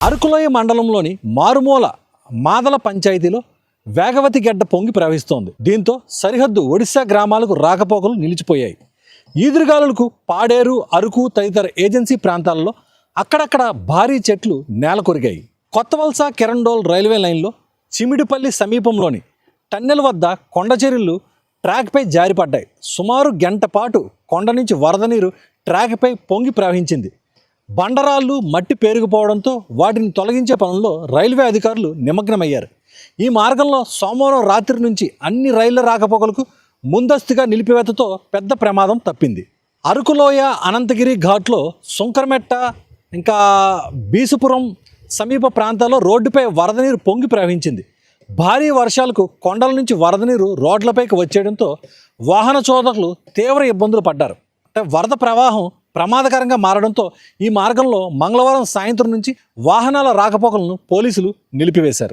అరకులోయ మండలంలోని మారుమూల మాదల పంచాయతీలో వేగవతి గడ్డ పొంగి ప్రవహిస్తోంది. దీంతో సరిహద్దు ఒడిశా గ్రామాలకు రాకపోకలు నిలిచిపోయాయి. ఈదురుగాలులకు పాడేరు అరకు తదితర ఏజెన్సీ ప్రాంతాలలో అక్కడక్కడ భారీ చెట్లు నేల కొరిగాయి కొత్తవలస కిరండోల్ రైల్వే లైన్లో చిమిడిపల్లి సమీపంలోని టన్నెల్ వద్ద కొండచెరులు ట్రాక్పై జారిపడ్డాయి. సుమారు గంట పాటు కొండ నుంచి వరద నీరు ట్రాక్పై పొంగి ప్రవహించింది. బండరాళ్ళు మట్టి పేరుకుపోవడంతో వాటిని తొలగించే పనుల్లో రైల్వే అధికారులు నిమగ్నమయ్యారు. ఈ మార్గంలో సోమవారం రాత్రి నుంచి అన్ని రైళ్ళ రాకపోకలకు ముందస్తుగా నిలిపివేతతో పెద్ద ప్రమాదం తప్పింది. అరకులోయ అనంతగిరి ఘాట్లో సుంకరమెట్ట ఇంకా బీసుపురం సమీప ప్రాంతాల్లో రోడ్డుపై వరద నీరు పొంగి ప్రవహించింది. భారీ వర్షాలకు కొండల నుంచి వరద నీరు రోడ్లపైకి వచ్చేయడంతో వాహన చోదకులు తీవ్ర ఇబ్బందులు పడ్డారు. అంటే వరద ప్రవాహం ప్రమాదకరంగా మారడంతో ఈ మార్గంలో మంగళవారం సాయంత్రం నుంచి వాహనాల రాకపోకలను పోలీసులు నిలిపివేశారు.